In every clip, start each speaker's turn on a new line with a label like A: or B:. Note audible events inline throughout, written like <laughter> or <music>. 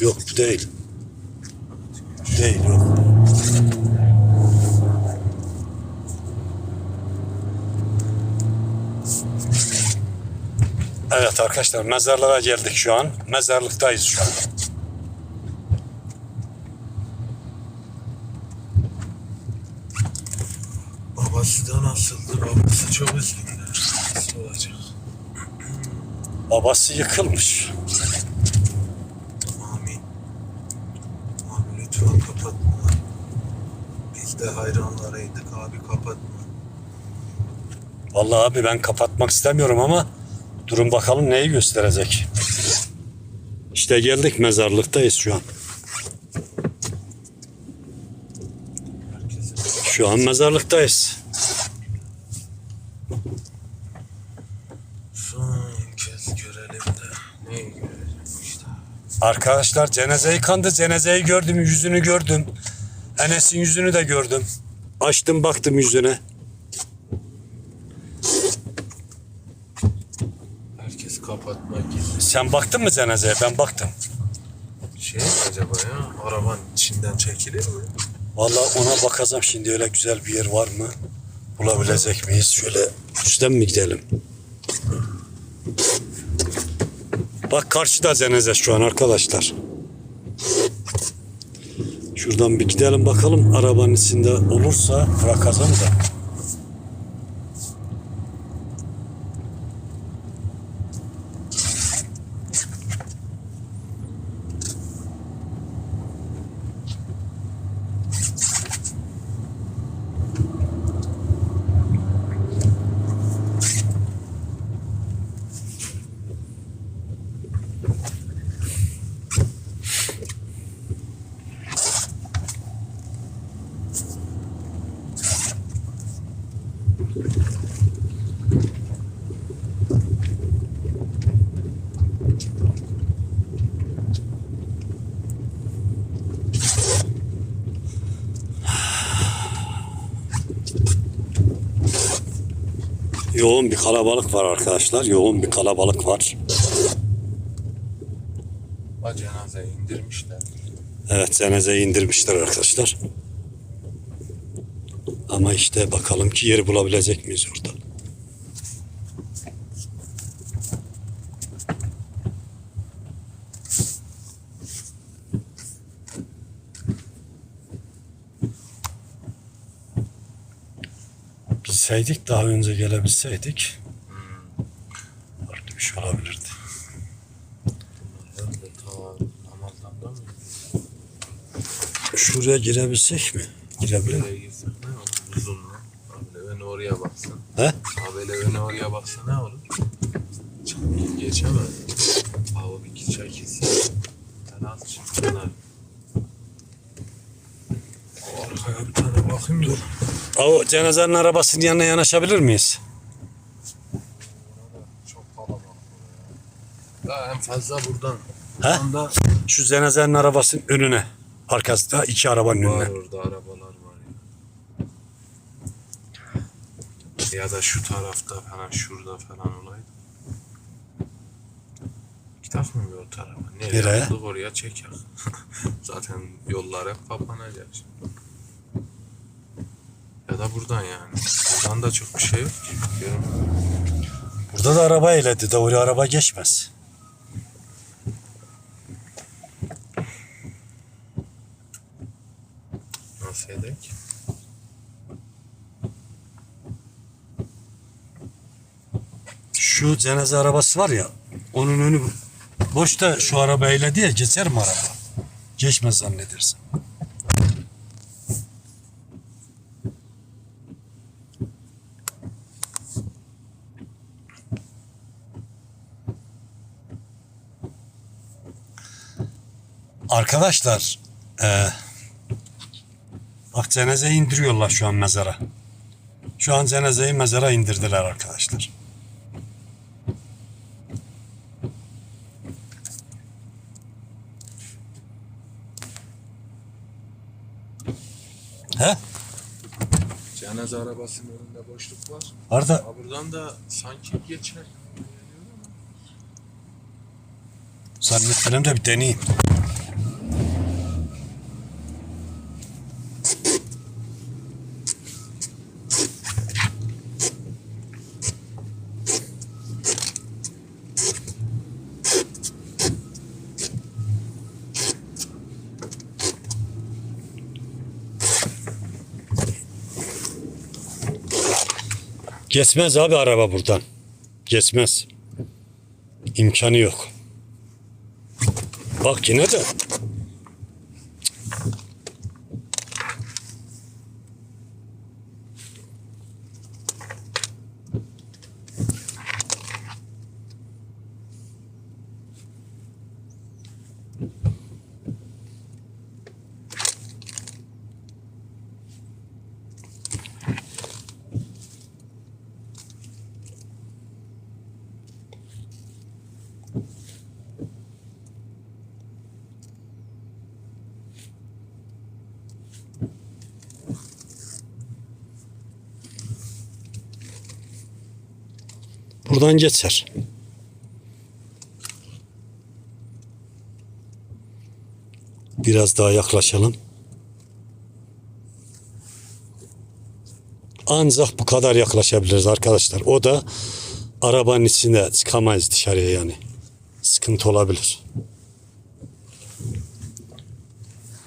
A: Yok bu değil. Değil yok. Evet arkadaşlar mezarlığa geldik şu an. Mezarlıktayız şu an.
B: Babası da nasıldı? Babası çok üzgündü. Nasıl olacak?
A: Babası yıkılmış.
B: Amin. Abi lütfen kapatma. Biz de hayranlarıydık abi kapatma.
A: Vallahi abi ben kapatmak istemiyorum ama durun bakalım neyi gösterecek. İşte geldik mezarlıktayız şu an. Şu an mezarlıktayız.
B: son kez görelim de neyi görelim işte.
A: Arkadaşlar cenaze yıkandı. Cenazeyi gördüm, yüzünü gördüm. Enes'in yüzünü de gördüm. Açtım baktım yüzüne.
B: Herkes kapatma gizli.
A: Sen baktın mı cenazeye? Ben baktım.
B: Şey mi acaba ya? Arabanın içinden çekilir mi?
A: Vallahi ona bakacağım şimdi öyle güzel bir yer var mı? Bulabilecek miyiz? Şöyle üstten mi gidelim? Bak karşıda cenaze şu an arkadaşlar. Şuradan bir gidelim bakalım. Arabanın içinde olursa bırakacağım da. Yoğun bir kalabalık var arkadaşlar. Yoğun bir kalabalık var.
B: Cenazeyi indirmişler.
A: Evet cenazeyi indirmişler arkadaşlar. Ama işte bakalım ki yeri bulabilecek miyiz orada. Bilseydik daha önce gelebilseydik farklı bir şey olabilirdi. Şuraya girebilsek mi? Girebilir
B: Böyle girsek ne olur? Oraya baksın.
A: He?
B: Abi ben oraya baksa ne olur? Çok geçemez. Abi bir iki çay kesin. Ben az çıksın abi. Arkaya bir tane bakayım dur.
A: O cenazenin arabasının yanına yanaşabilir miyiz?
B: Çok kalabalık. Ya en fazla buradan.
A: He?
B: Buradan da
A: Şu cenazenin arabasının önüne. Arkasında iki arabanın
B: var
A: önüne.
B: orada arabalar var ya. Ya da şu tarafta falan şurada falan olaydı. Kitap mı o tarafa? Nereye
A: Nereye?
B: bulduk oraya çeker. <laughs> Zaten yollar hep kapanacak şimdi. Ya da buradan yani. Buradan da çok bir şey yok ki. Görün.
A: Burada da araba eyledi oraya araba geçmez.
B: Nasıl edek?
A: Şu cenaze arabası var ya onun önü boşta şu araba eyledi ya geçer mi araba? Geçmez zannedersin. Arkadaşlar eee bak cenazeyi indiriyorlar şu an mezara. Şu an cenazeyi mezara indirdiler arkadaşlar. He?
B: Cenaze arabasının önünde boşluk var.
A: Arda
B: Ha buradan da sanki geçer.
A: Zannetmedim de bir deneyeyim. Geçmez abi araba buradan. Geçmez. İmkanı yok. Bak yine de. Buradan geçer. Biraz daha yaklaşalım. Ancak bu kadar yaklaşabiliriz arkadaşlar. O da arabanın içine çıkamayız dışarıya yani. Sıkıntı olabilir.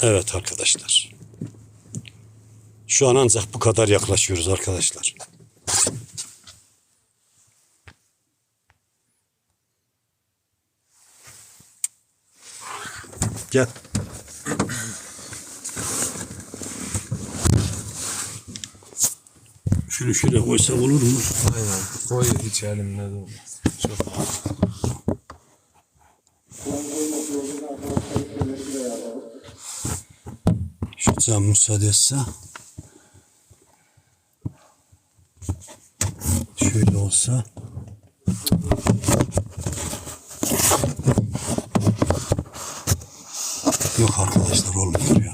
A: Evet arkadaşlar. Şu an ancak bu kadar yaklaşıyoruz arkadaşlar. Gel. Şunu şöyle koysak olur mu?
B: Aynen. Koy hiç elimde durmaz. Çok
A: Şu cam müsaade etse. Şöyle olsa. Yok arkadaşlar olmuyor.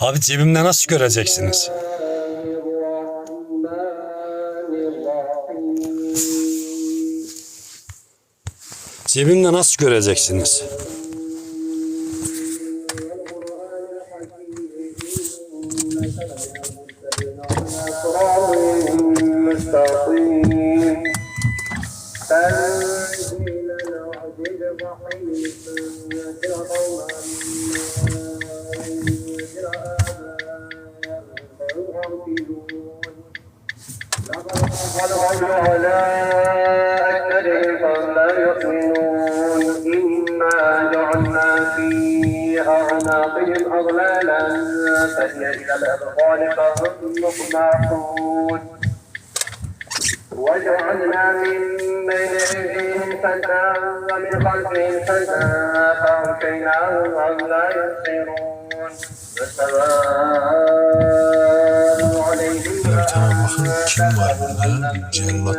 A: Abi cebimde nasıl göreceksiniz? Cebimde nasıl göreceksiniz?
C: وجعلنا من بين أيديهم سدا ومن خلفهم سدا فأغشيناهم وهم لا يبصرون والسماء عليهم
B: Evet, tamam, bakın kim var burada? Bir cellat.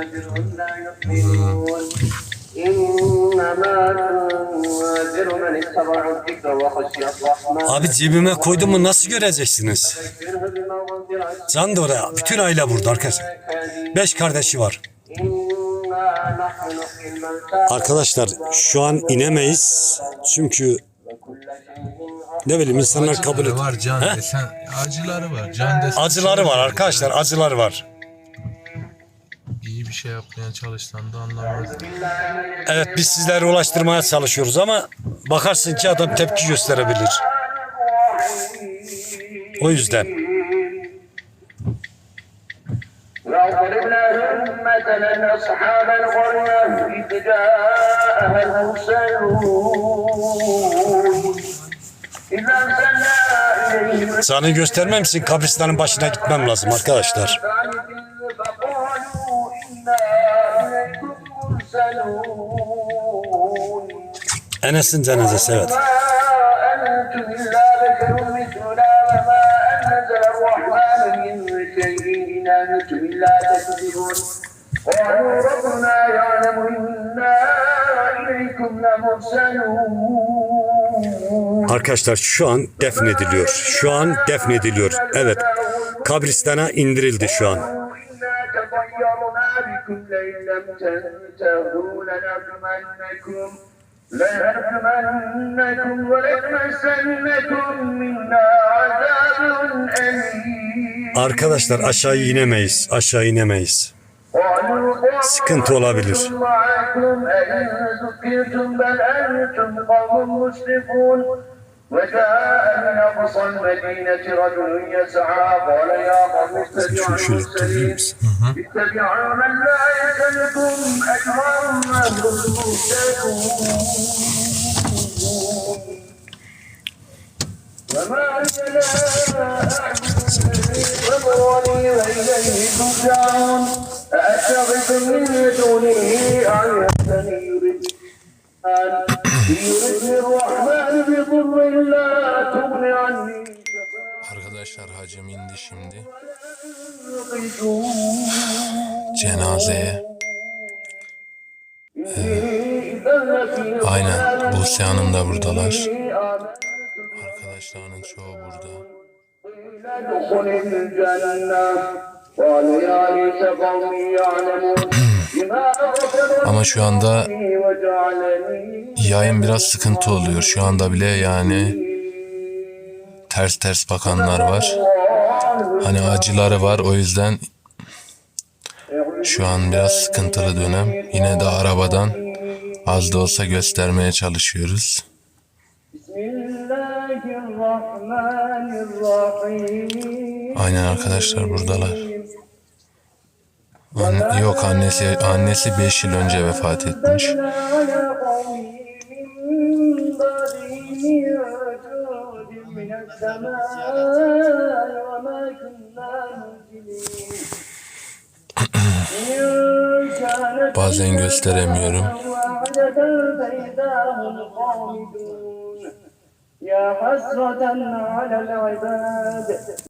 C: إنما تنذر من اتبع الذكر وخشي الرحمن
A: Abi cebime koydum mu nasıl göreceksiniz?
C: فذكره بمغفرة
A: Can da oraya. Bütün aile burada arkadaşlar. Beş kardeşi var. Arkadaşlar şu an inemeyiz. Çünkü ne bileyim insanlar kabul
B: Acıları
A: et.
B: var can
A: He?
B: desen. Acıları var. Can desen.
A: Acıları var arkadaşlar. Acıları var.
B: İyi bir şey yapmaya çalışsan da anlamaz.
A: Evet biz sizlere ulaştırmaya çalışıyoruz ama bakarsın ki adam tepki gösterebilir. O yüzden.
C: مثلا أصحاب القرية إذ جاءها المرسلون
A: Sahneyi göstermem için kabristanın başına gitmem lazım arkadaşlar. Enes'in cenazesi evet. Arkadaşlar şu an defnediliyor. Şu an defnediliyor. Evet. Kabristana indirildi şu an. Arkadaşlar aşağı inemeyiz. Aşağı inemeyiz Sıkıntı olabilir.
C: معكم أئن ذكرتم بل أنتم قوم مسرفون وجاء من أقصى المدينة رجل يسعى قال يا قوم اتبعوا المرسلين اتبعوا من لا يسألكم أجرا وهم مهتدون وما هي لا أعبد وإليه ترجعون أأتخذ من دونه آلهة يريد يردني الرحمن بضر لا تغن عني
B: Arkadaşlar hacım indi şimdi
C: شفاعتهم
B: cenazeye.
C: إذا لفي
B: Aynen Buse Hanım da buradalar.
C: آمنت
B: Arkadaşlarının çoğu burada. Ama şu anda yayın biraz sıkıntı oluyor. Şu anda bile yani ters ters bakanlar var. Hani acıları var o yüzden şu an biraz sıkıntılı dönem. Yine de arabadan az da olsa göstermeye çalışıyoruz. Aynen arkadaşlar buradalar. An yok annesi annesi 5 yıl önce vefat etmiş. <clears throat> Bazen gösteremiyorum.
C: Ya hasreten alel ibad